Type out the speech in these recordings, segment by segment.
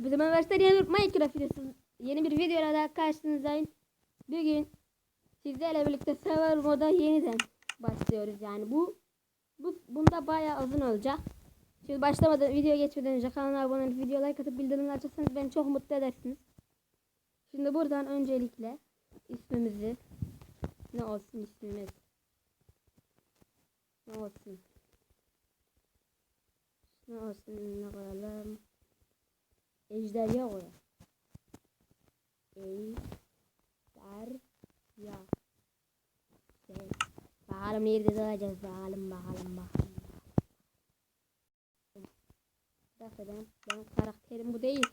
Hepinize merhaba arkadaşlar. Yeni bir Minecraft videosu. Yeni bir videoyla daha karşınızdayım. Bugün sizlerle birlikte server moda yeniden başlıyoruz. Yani bu bu bunda bayağı uzun olacak. Şimdi başlamadan video geçmeden önce kanala abone olup video like atıp bildirimleri açarsanız beni çok mutlu edersiniz. Şimdi buradan öncelikle ismimizi ne olsun ismimiz ne olsun ne olsun ne koyalım Ejderha koyalım. Ejderha. Şey, bakalım nerede doğacağız bakalım bakalım bakalım. Bir dakika benim, benim karakterim bu değil.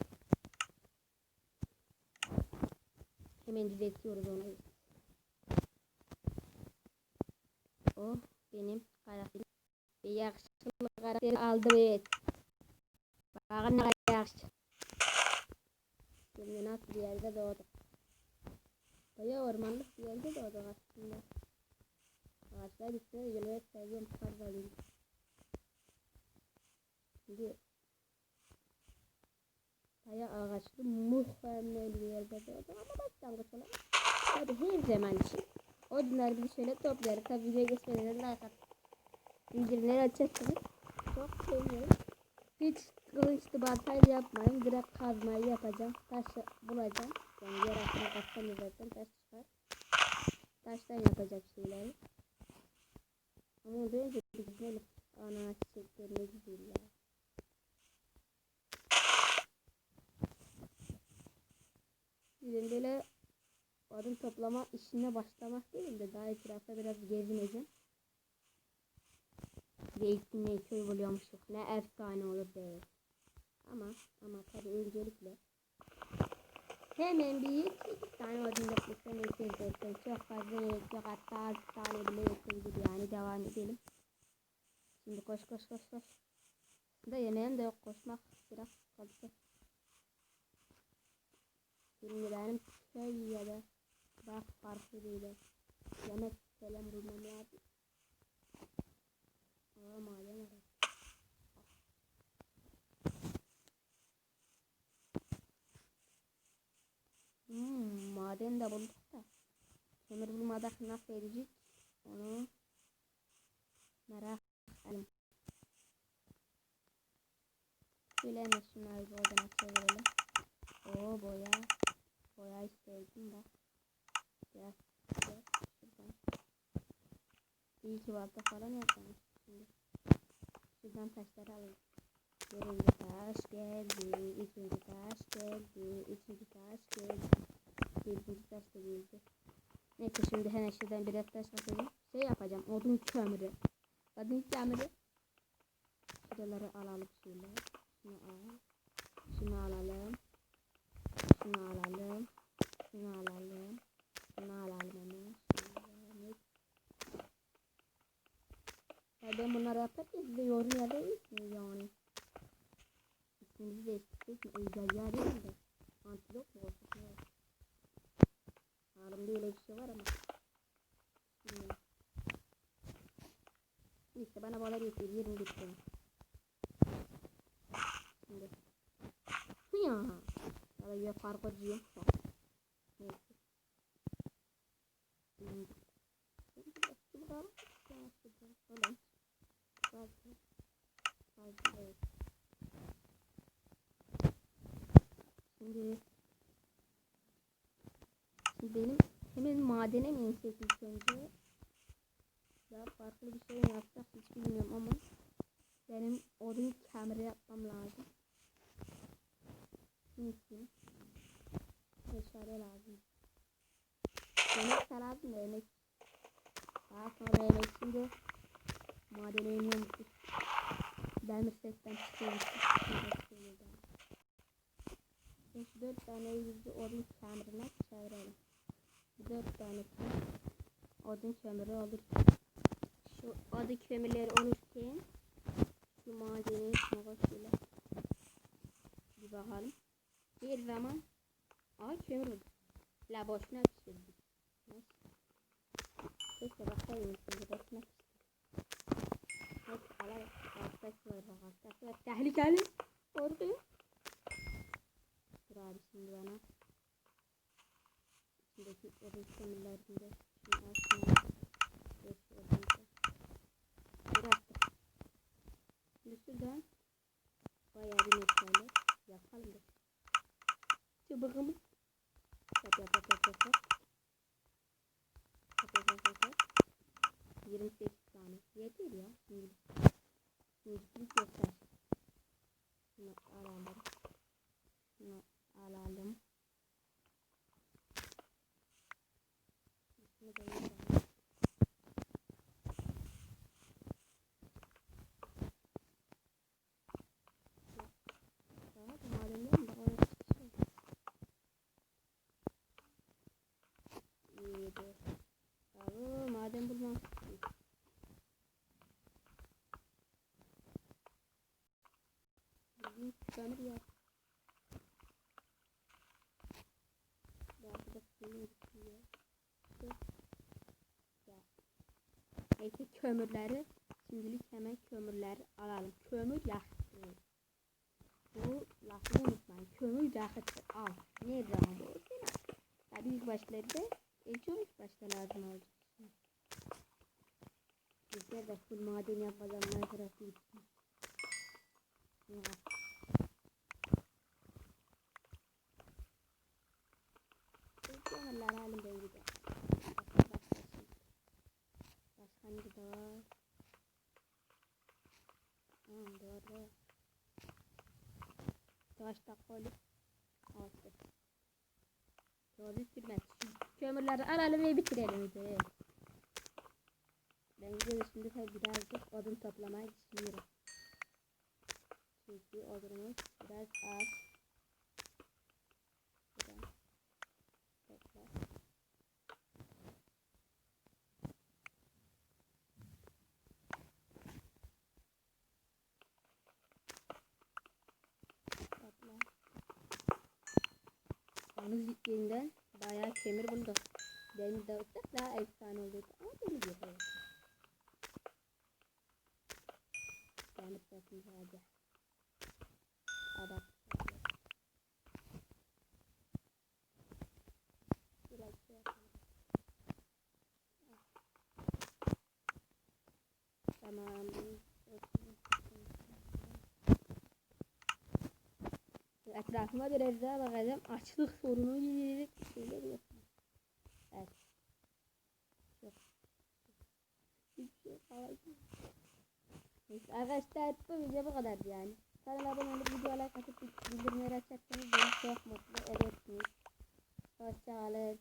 Hemen düzeltiyoruz onu. O benim karakterim. Bir yakışıklı karakteri aldım evet. Bakın ne yakışıklı. Nasıl bir yerde doğduk. Bayağı ormanlık bir yerde doğduk aslında. Ağaçlar üstüne yürüyerek sevdiğim kar alayım. Şimdi bayağı ağaçlı mükemmel bir yerde doğduk ama başlangıç olarak. Hadi her zaman için. Odunları bir şöyle toplarız. Tabi videoya geçmeden like at. Bildirimleri açarsanız çok sevinirim. Hiç kılıçlı baltayla yapmayın. Direkt kazmayı yapacağım. Taş bulacağım. Yani yer altına kaçtan zaten taş çıkar. Taştan yapacak şeyleri. Ama ondan önce güzel ana çiçekler ne güzel ya. Böyle odun toplama işine başlamak değil de daha etrafta biraz gezineceğim. Zeytinle köy buluyormuşuz. Ne efsane olur be. Ama ama tabii öncelikle hemen bir iki tane odun yeter zaten. Çok fazla gerek yok. Hatta altı tane bile yetebilir yani. Devam edelim. Şimdi koş koş koş koş. Da yemeğim de yok. Koşmak biraz sıkıntı. Şimdi benim köy ya da bak farklı değil. Yemek falan bulmam lazım. Aa maden var. Hmm, maden de bulduk da. Kömür bulmadak nasıl edecek? Onu merak edelim. Şöyle hemen şunları bir odana çevirelim. Oo boya. Boya istedim bak. Biraz, şuradan. İyi ki balta falan yapmamış. Şimdi şuradan taşları alalım. Birinci taş geldi, ikinci taş geldi, üçüncü taş geldi. Dördüncü taş da geldi. Neyse şimdi hemen şuradan biraz taş atayım. Şey yapacağım, odun kömürü. Odun kömürü. Şuraları alalım şöyle. Şunu al. Şunu alalım. Şunu alalım. Şunu alalım. Şunu alalım hemen. Ya ben bunları yaparken size yorum ya da iyisiniz yani. İsminizi değiştirdik mi? Ejderha değil de. Antilop mu olsun? Ağrımda öyle bir şey var ama. Bilmiyorum. Neyse bana balar yeter. Yerim gitti. Şimdi. Ya. Ya ya fark ediyor. Neyse. Fazla evet. Şimdi Şimdi benim hemen madene mi insek ilk önce? Daha farklı bir şey mi yapsak hiç bilmiyorum ama benim odun kemeri yapmam lazım. Çünkü meşale lazım. Yemek lazım da yemek. Daha sonra yemek şimdi madene iniyormuşuz. Demir setten çıkıyormuşuz. Dört tane yüzü odun. Bu dört tane odun kömürü olur. Şu odun kömürleri olurken şu madeni içine koşuyla bir bakalım. Bir zaman Aa kömür oldu. La boşuna pişirdik. Neyse. Bakayım şimdi boşuna pişirdik. Neyse alalım. Alttaki bak alttaki. Tehlikeli. Korkuyor. Bizim odun kömürlerinde. Şimdi aslında geç odunca. Bıraktık. Şimdi şuradan bayağı bir meşale yapalım da. Çubuğumuz yap yap yap yap yap yap. Yap yap yap yap yap. 28 tane. Yeter ya. Şimdi şimdi yeter. Şunu alalım. Şunu alalım. Şunu da yapalım. Daha da madenler mi? Orası şey. İyiydi. Abi maden bulmam. Bizim tıkanır ya. Ya bu da suyun bitiyor. Dur. Ya. Neyse kömürleri şimdilik hemen kömürleri alalım. Kömür yakıtı. Bu lafı unutmayın. Kömür yakıtı al. Ne zaman bu? Tabii ilk başlarda en çok ilk başta lazım olacak. Bizler de full maden yapmadan Minecraft gitsin. Ya. Kömürler Kaç dakika oldu? Altı. Doğru sürmez. Şu kömürleri alalım ve bitirelim videoyu. Ben de şimdi tabii birazcık odun toplamaya düşünüyorum. Çünkü odunumuz biraz az. Yeniden bayağı kömür bulduk. Deniz de olsa daha efsane olurdu. Ama yok. evet. Yani bakın hadi. Adam. Şey. Tamam. Etrafıma biraz daha bakacağım. Açlık sorunu gibi şeyler yok. Evet. Yok. Hiçbir şey. Neyse arkadaşlar bu video bu kadardı yani. Kanala abone olup videoya like atıp bildirimleri açarsanız beni çok mutlu edersiniz. Hoşçakalın.